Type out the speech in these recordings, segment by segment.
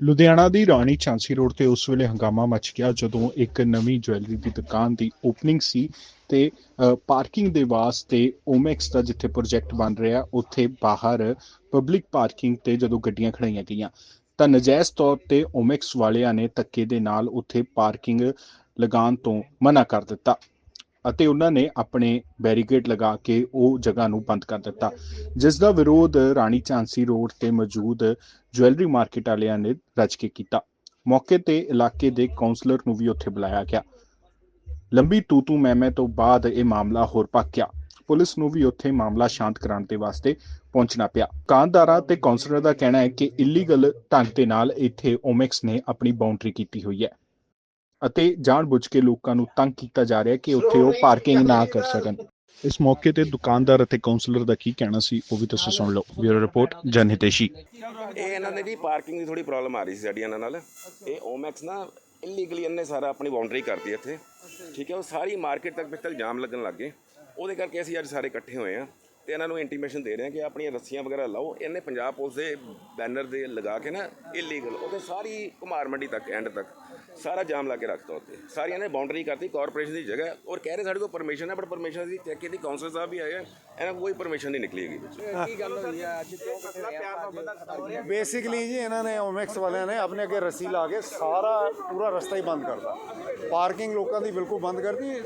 ਲੁਧਿਆਣਾ ਦੀ ਰਾਣੀ ਝਾਂਸੀ ਰੋਡ ਤੇ ਉਸ ਵੇਲੇ ਹੰਗਾਮਾ ਮਚ ਗਿਆ ਜਦੋਂ ਇੱਕ ਨਵੀਂ ਜੁਐਲਰੀ ਦੀ ਦੁਕਾਨ ਦੀ ਓਪਨਿੰਗ ਸੀ ਤੇ ਪਾਰਕਿੰਗ ਦੇ ਵਾਸਤੇ ਓਮੈਕਸ ਦਾ ਜਿੱਥੇ ਪ੍ਰੋਜੈਕਟ ਬਣ ਰਿਹਾ, ਉੱਥੇ ਬਾਹਰ ਪਬਲਿਕ ਪਾਰਕਿੰਗ ਤੇ ਜਦੋਂ ਗੱਡੀਆਂ ਖੜਾਈਆਂ ਗਈਆਂ, ਤਾਂ ਨਜਾਇਜ਼ ਤੌਰ ਤੇ ਓਮੈਕਸ ਵਾਲਿਆਂ ਨੇ ਧੱਕੇ ਦੇ ਨਾਲ ਉੱਥੇ ਪਾਰਕਿੰਗ ਲਗਾਉਣ ਤੋਂ ਮਨਾ ਕਰ ਦਿੱਤਾ। ਅਤੇ ਉਹਨਾਂ ਨੇ ਆਪਣੇ ਬੈਰੀਕੇਡ ਲਗਾ ਕੇ ਉਹ ਜਗ੍ਹਾ ਨੂੰ ਬੰਦ ਕਰ ਦਿੱਤਾ। ਜਿਸ ਦਾ ਵਿਰੋਧ ਰਾਣੀ ਝਾਂਸੀ ਰੋਡ ਤੇ ਮੌਜੂਦ ਜੁਐਲਰੀ ਮਾਰਕੀਟ ਵਾਲਿਆਂ ਨੇ ਰੱਜ ਕੇ ਕੀਤਾ। ਮੌਕੇ ਤੇ ਇਲਾਕੇ ਦੇ ਕਾਉਂਸਲਰ ਨੂੰ ਵੀ ਉੱਥੇ ਬੁਲਾਇਆ ਗਿਆ। ਲੰਬੀ ਤੂਤੂ ਤੂ ਤੋਂ ਬਾਅਦ ਇਹ ਮਾਮਲਾ ਹੋਰ ਪੱਕ ਗਿਆ ਪੁਲਿਸ ਨੂੰ ਵੀ ਉੱਥੇ ਮਾਮਲਾ ਸ਼ਾਂਤ ਕਰਾਉਣ ਦੇ ਵਾਸਤੇ ਪਹੁੰਚਣਾ ਪਿਆ। ਦੁਕਾਨਦਾਰਾਂ ਤੇ ਕਾਉਂਸਲਰ ਦਾ ਕਹਿਣਾ ਹੈ ਕਿ ਇਲੀਗਲ ਢੰਗ ਦੇ ਨਾਲ ਇੱਥੇ ਓਮੈਕਸ ਨੇ ਆਪਣੀ ਬਾਉਂਡਰੀ ਕੀਤੀ ਹੋਈ ਹੈ। ਅਤੇ ਜਾਣਬੁੱਝ ਕੇ ਲੋਕਾਂ ਨੂੰ ਤੰਗ ਕੀਤਾ ਜਾ ਰਿਹਾ ਹੈ ਕਿ ਉੱਥੇ ਉਹ ਪਾਰਕਿੰਗ ਨਾ ਕਰ ਸਕਣ। ਇਸ ਮੌਕੇ ਤੇ ਦੁਕਾਨਦਾਰ ਅਤੇ ਕਾਉਂਸਲਰ ਦਾ ਕੀ ਕਹਿਣਾ ਸੀ ਉਹ ਵੀ ਤੁਸੀਂ ਸੁਣ ਲਓ। ਬਿਊਰੋ ਰਿਪੋਰਟ ਜਨ ਹਿਤੇਸ਼ੀ ਇਹ ਇਹਨਾਂ ਦੇ ਜੀ ਪਾਰਕਿੰਗ ਦੀ ਥੋੜੀ ਪ੍ਰੋਬਲਮ ਆ ਰਹੀ ਸੀ ਸਾਡੀ ਇਹਨਾਂ ਨਾਲ। ਇਹ ਓਮੈਕਸ ਨਾ ਇਲੀਗਲੀ ਇਹਨੇ ਸਾਰਾ ਆਪਣੀ ਬਾਉਂਡਰੀ ਕਰਤੀ ਇੱਥੇ। ਠੀਕ ਹੈ ਉਹ ਸਾਰੀ ਮਾਰਕੀਟ ਤੱਕ ਪਿੱਤਲ ਜਾਮ ਲੱਗਣ ਲੱਗ ਗਏ। ਉਹਦੇ ਕਰਕੇ ਅਸੀਂ ਅੱਜ ਸਾਰੇ ਇਕੱਠੇ ਹੋਏ ਆ ਤੇ ਇਹਨਾਂ ਨੂੰ ਇੰਟੀਮੇਸ਼ਨ ਦੇ ਰਹੇ ਹਾਂ ਕਿ ਆਪਣੀਆਂ ਰੱਸੀਆਂ ਵਗੈਰਾ ਲਾਓ। ਇਹਨੇ ਪੰਜਾਬ ਪੁਲਿਸ ਦੇ ਬੈਨਰ ਦੇ ਲਗਾ ਕੇ ਨਾ ਇਲੀਗਲ ਉਹਦੇ ਸਾਰੀ ਕੁਮਾਰ ਮੰਡੀ ਤੱਕ ਐਂਡ ਤੱਕ ਸਾਰਾ ਜਾਮ ਲਾ ਕੇ ਰੱਖਤਾ ਉੱਤੇ ਸਾਰੀਆਂ ਨੇ ਬਾਉਂਡਰੀ ਕਰਤੀ ਕਾਰਪੋਰੇਸ਼ਨ ਦੀ ਜਗ੍ਹਾ। ਔਰ ਕਹਿ ਰਹੇ ਸਾਡੇ ਕੋਲ ਪਰਮਿਸ਼ਨ ਹੈ ਬਟ ਪਰਮਿਸ਼ਨ ਦੀ ਚੈੱਕ ਕੀਤੀ ਕਾਉਂਸਲ ਸਾਹਿਬ ਵੀ ਆਏ ਆ ਇਹਨਾਂ ਕੋਈ ਪਰਮਿਸ਼ਨ ਨਹੀਂ ਨਿਕਲੀ ਹੈਗੀ ਵਿੱਚ। ਕੀ ਗੱਲ ਹੋਈ ਆ? ਅੱਜ ਕਿਉਂ ਆ? ਬੇਸਿਕਲੀ ਜੀ ਇਹਨਾਂ ਨੇ ਓਮੈਕਸ ਵਾਲਿਆਂ ਨੇ ਆਪਣੇ ਅੱਗੇ ਰੱਸੀ ਲਾ ਕੇ ਸਾਰਾ ਪੂਰਾ ਰਸਤਾ ਹੀ ਬੰਦ ਕਰਤਾ। ਪਾਰਕਿੰਗ ਲੋਕਾਂ ਦੀ ਬਿਲਕੁਲ ਬੰਦ ਕਰਤੀ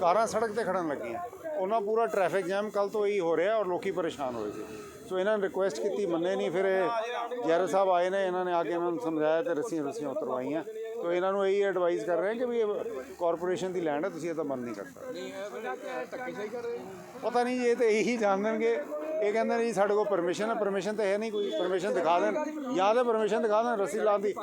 ਕਾਰਾਂ ਸੜਕ ਤੇ ਖੜਨ ਲੱਗੀਆਂ। ਉਹਨਾਂ ਪੂਰਾ ਟ੍ਰੈਫਿਕ ਜੈਮ ਕੱਲ ਤੋਂ ਇਹੀ ਹੋ ਰਿਹਾ ਔਰ ਲੋਕੀ ਪਰੇਸ਼ਾਨ ਹੋਏ ਸੀ। ਸੋ ਇਹਨਾਂ ਨੇ ਰਿਕੁਐਸਟ ਕੀਤੀ ਮੰਨੇ ਨਹੀਂ ਫਿਰ ਇਹ ਜੈਰ ਸਾਹਿਬ ਆਏ ਨੇ ਇਹਨਾਂ ਨੇ ਆ ਕੇ ਇਹਨਾਂ ਨੂੰ ਸਮਝਾਇਆ ਤੇ ਰੱਸੀਆਂ ਰੱਸੀਆਂ ਉਤਰਵਾਈਆਂ। ਸੋ ਇਹਨਾਂ ਨੂੰ ਇਹੀ ਐਡਵਾਈਸ ਕਰ ਰਹੇ ਕਿ ਵੀ ਕਾਰਪੋਰੇਸ਼ਨ ਦੀ ਲੈਂਡ ਹੈ ਤੁਸੀਂ ਇਹ ਤਾਂ ਬੰਦ ਨਹੀਂ ਕਰ ਸਕਦੇ। ਪਤਾ ਨਹੀਂ ਜੀ, ਇਹ ਤੇ ਇਹੀ ਜਾਣਨਗੇ। ਇਹ ਕਹਿੰਦੇ ਨੇ ਜੀ ਸਾਡੇ ਕੋਲ ਪਰਮਿਸ਼ਨ ਹੈ ਪਰਮਿਸ਼ਨ ਤਾਂ ਹੈ ਨਹੀਂ ਕੋਈ। ਪਰਮਿਸ਼ਨ ਦਿਖਾ ਦੇਣ। ਯਾਦ ਹੈ ਪਰਮਿਸ਼ਨ ਦਿਖਾ ਦੇਣ ਰੱਸੀ ਲਾਉਣ ਦੀ।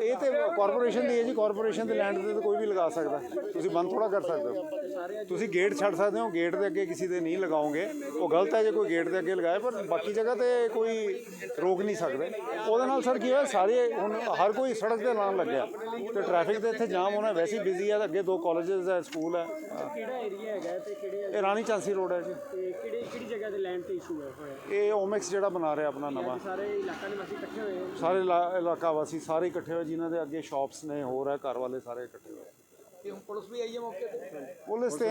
ਇਹ ਤੇ ਕਾਰਪੋਰੇਸ਼ਨ ਦੀ ਹੈ ਜੀ ਕਾਰਪੋਰੇਸ਼ਨ ਦੇ ਲੈਂਡ ਤੇ ਤਾਂ ਕੋਈ ਵੀ ਲਗਾ ਸਕਦਾ। ਤੁਸੀਂ ਬੰਦ ਥੋੜਾ ਕਰ ਸਕਦੇ ਹੋ। ਤੁਸੀਂ ਗੇਟ ਛੱਡ ਸਕਦੇ ਹੋ ਗੇਟ ਦੇ ਅੱਗੇ ਕਿਸੇ ਦੇ ਨਹੀਂ ਲਗਾਓਗੇ। ਉਹ ਗਲਤ ਹੈ ਜੇ ਕੋਈ ਗੇਟ ਦੇ ਅੱਗੇ ਲਗਾਏ ਪਰ ਬਾਕੀ ਜਗ੍ਹਾ ਤੇ ਕੋਈ ਰੋਕ ਨਹੀਂ ਸਕਦੇ। ਉਹਦੇ ਨਾਲ ਸਰ ਕੀ ਹੋਇਆ ਸਾਰੇ ਹੁਣ ਹਰ ਕੋਈ ਸੜਕ ਤੇ ਲਾਉਣ ਲੱਗਿਆ। ਤੇ ਟ੍ਰੈਫਿਕ ਤੇ ਇੱਥੇ ਜਾਮ ਹੋਣਾ ਵੈਸੇ ਬਿਜ਼ੀ ਹੈ ਤੇ ਅੱਗੇ ਦੋ ਕਾਲਜਸ ਹੈ ਸਕੂਲ ਹੈ। ਕਿਹੜਾ ਏਰੀਆ ਹੈਗਾ ਤੇ ਕਿਹੜੇ ਇਹ ਰਾਣੀ ਚਾਂਸੀ ਰੋਡ ਹੈ ਜੀ। ਤੇ ਕਿਹੜੀ ਕਿਹੜੀ ਜਗ੍ਹਾ ਤੇ ਲੈਂਡ ਤੇ ਇਸ਼ੂ ਹੈ ਹੋਇਆ ਇਹ ਓਮੈਕਸ ਜਿਹੜਾ ਬਣਾ ਰਿਹਾ ਆਪਣਾ ਨਵਾਂ। ਸਾਰੇ ਇਲਾਕਾ ਨਿਵਾਸੀ ਇਕੱਠੇ ਹੋਏ ਆ। ਸਾਰੇ ਇਲਾ- ਇਲਾਕਾ ਵਾਸੀ ਸਾਰੇ ਇਕੱਠੇ ਹੋਏ ਜਿਨ੍ਹਾਂ ਦੇ ਅੱਗੇ ਸ਼ਾਪਸ ਨੇ ਹੋਰ ਹੈ ਘਰ ਵਾਲੇ ਸਾਰੇ ਇਕੱਠੇ ਹੋਏ। ਤੇ ਹੁਣ ਪੁਲਿਸ ਵੀ ਆਈ ਹੈ ਮੌਕੇ ਤੇ? ਪੁਲਿਸ ਤੇ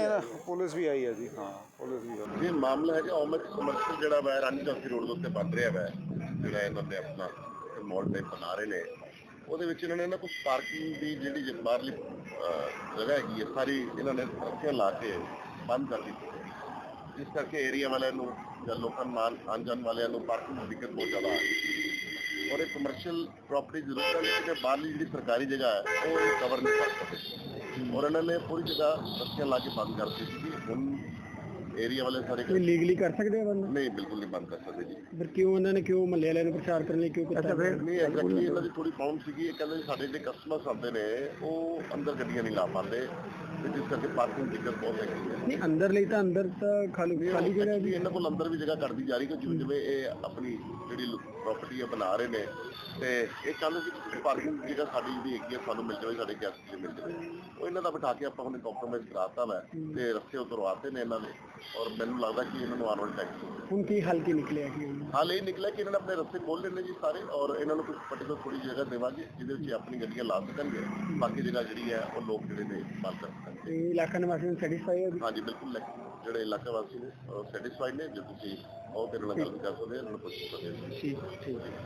ਪੁਲਿਸ ਵੀ ਆਈ ਹੈ ਜੀ ਹਾਂ ਪੁਲਿਸ ਵੀ ਆਈ। ਇਹ ਮਾਮਲਾ ਹੈਗਾ ਓਮੈਕਸ ਕਮਰਸ਼ੀਅਲ ਜਿਹੜਾ ਵਾ ਰਾਣੀ ਚੌਕੀ ਰੋਡ ਦੇ ਉੱਤੇ ਬਣ ਰਿਹਾ ਵਾ। ਜਿਹੜਾ ਇਹਨਾਂ ਨੇ ਆਪਣਾ ਮਾਲ ਟਾਈਪ ਬਣਾ ਰਹੇ ਨੇ। ਉਹਦੇ ਵਿੱਚ ਇਹਨਾਂ ਨੇ ਨਾ ਕੁਝ ਪਾਰਕਿੰਗ ਦੀ ਜਿਹੜੀ ਜ- ਬਾਹਰਲੀ ਅਹ, ਜਗ੍ਹਾ ਹੈਗੀ ਹੈ ਸਾਰੀ ਇਹਨਾਂ ਨੇ ਰੱਖੀਆਂ ਲਾ ਕੇ ਬੰਦ ਕਰ ਦਿੱਤੀ। ਜਿਸ ਕਰਕੇ ਏਰੀਆ ਵਾਲਿਆਂ ਨੂੰ ਜਾਂ ਲੋਕਾਂ ਨੂੰ ਆਉਣ ਆਉਣ ਜਾਣ ਵਾਲਿਆਂ ਨੂੰ ਪਾਰਕਿੰਗ ਦੀ ਦਿੱਕਤ ਬਹੁਤ ਜ਼ਿਆਦਾ ਆ ਰਹੀ ਹੈ। ਔਰ ਇਹ ਕਮਰਸ਼ੀਅਲ ਪ੍ਰਾਪਰਟੀ ਜ਼ਰੂਰ ਹੈ ਲੇਕਿਨ ਇਹ ਬਾਹਰਲੀ ਜਿਹੜੀ ਸਰਕਾਰੀ ਜਗ੍ਹਾ ਹੈ ਉਹ ਕਵਰ ਨਹੀਂ ਕਰ ਸਕਦੇ ਔਰ ਇਹਨਾਂ ਨੇ ਪੂਰੀ ਜਗ੍ਹਾ ਰੱਖੀਆਂ ਲਾ ਕੇ ਬੰਦ ਕਰ ਦਿੱਤੀ ਸੀ। ਹੁਣ ਏਰੀਆ ਵਾਲੇ ਸਾਰੇ ਲੀਗਲੀ ਕਰ ਸਕਦੇ ਆ ਬੰਦਾ? ਨਹੀਂ ਬਿਲਕੁਲ ਨਹੀਂ ਬੰਦ ਕਰ ਸਕਦੇ ਜੀ। ਫਿਰ ਕਿਉਂ ਇਹਨਾਂ ਨੇ ਕਿਉਂ ਮੱਲੇ ਵਾਲਿਆਂ ਨੂੰ ਪ੍ਰਚਾਰ ਕਰਨ ਲਈ ਕਿਉਂ ਕੀਤਾ? ਨਹੀਂ ਐਗਜ਼ੈਕਟਲੀ ਇਹਨਾਂ ਦੀ ਥੋੜੀ ਬਾਉਂਡ ਸੀਗੀ ਇਹ ਕਹਿੰਦੇ ਸਾਡੇ ਜਿਹੜੇ ਕਸਟਮਰਸ ਆਉਂਦੇ ਨੇ ਉਹ ਅੰਦਰ ਗੱਡੀਆਂ ਨਹੀਂ ਲਾ ਪਾਉਂਦੇ। ਤੇ ਜਿਸ ਕਰਕੇ ਪਾਰਕਿੰਗ ਦਿੱਕਤ ਬਹੁਤ ਹੈਗੀ ਹੈ। ਨਹੀਂ ਅੰਦਰ ਲਈ ਤਾਂ ਅੰਦਰ ਤਾਂ ਖਾਲੀ ਖਾਲੀ ਜਗ੍ਹਾ Actually ਇਹਨਾਂ ਕੋਲ ਅੰਦਰ ਵੀ ਜਗ੍ਹਾ ਕੱਢਦੀ ਜਾ ਰਹੀ ਕਿ ਜਿਵੇਂ ਜਿਵੇਂ ਇਹ ਆਪਣੀ ਜਿਹੜੀ ਪ੍ਰਾਪਰਟੀ ਹੈ ਬਣਾ ਰਹੇ ਨੇ ਤੇ ਇਹ ਚਾਹੁੰਦੇ ਸੀ ਕਿ ਪਾਰਕਿੰਗ ਜਗ੍ਹਾ ਸਾਡੀ ਜਿਹੜੀ ਹੈਗੀ ਹੈ ਸਾਨੂੰ ਮਿਲ ਜਾਵੇ ਸਾਡੇ ਗੈਸਟ ਲਈ ਮਿਲ ਜਾਵੇ। ਉਹ ਇਹਨਾਂ ਦਾ ਬਿਠਾ ਕੇ ਆਪਾਂ ਹੁਣ ਕੰਪਰੋਮਾਈਜ਼ ਕਰਾਤਾ ਵਾ ਤੇ ਰਸਤੇ ਉਤਰਵਾਤੇ ਨੇ ਇਹਨਾਂ ਨੇ ਔਰ ਮੈਨੂੰ ਲੱਗਦਾ ਕਿ ਇਹਨਾਂ ਨੂੰ ਆਉਣ ਵਾਲੇ ਟਾਈਮ ਹੁਣ ਕੀ ਹੱਲ ਕੀ ਨਿਕਲਿਆ ਕੀ ਹਾਲ ਇਹ ਨਿਕਲਿਆ ਕਿ ਇਹਨਾਂ ਨੇ ਆਪਣੇ ਰਸਤੇ ਖੋਲ ਲੈਣੇ ਜੀ ਸਾਰੇ ਔਰ ਇਹਨਾਂ ਨੂੰ ਕੁਝ ਪਾਰਟਿਕੂਲਰ ਥੋੜੀ ਜਗ੍ਹਾ ਦੇਵਾਂਗੇ ਜਿਹਦੇ ਵਿੱਚ ਆਪਣੀ ਗੱਡੀਆਂ ਲਾ ਸਕਣਗੇ। ਬਾਕੀ ਜਗ੍ਹਾ ਜਿਹੜੀ ਹੈ ਉਹ ਲੋਕ ਜਿਹੜੇ ਨੇ ਸਕਣਗੇ। ਤੇ ਇਲਾਕਾ ਨਿਵਾਸੀ ਨੂੰ ਸੈਟੀਸਫਾਈ ਹੈ ਹਾਂਜੀ ਬਿਲਕੁਲ ਲੈ- ਜਿਹੜੇ ਇਲਾਕਾ ਵਾਸੀ ਨੇ ਸੈਟੀਸਫਾਈਡ ਨੇ ਜੇ ਤੁਸੀਂ ਉਹ ਤੇਰੇ ਨਾਲ ਗੱਲ ਕਰ ਸਕਦੇ ਹੋ ਇਹਨਾਂ ਨੂੰ ਪੁੱਛ ਸਕਦੇ ਹੋ ਠੀਕ ਠੀਕ।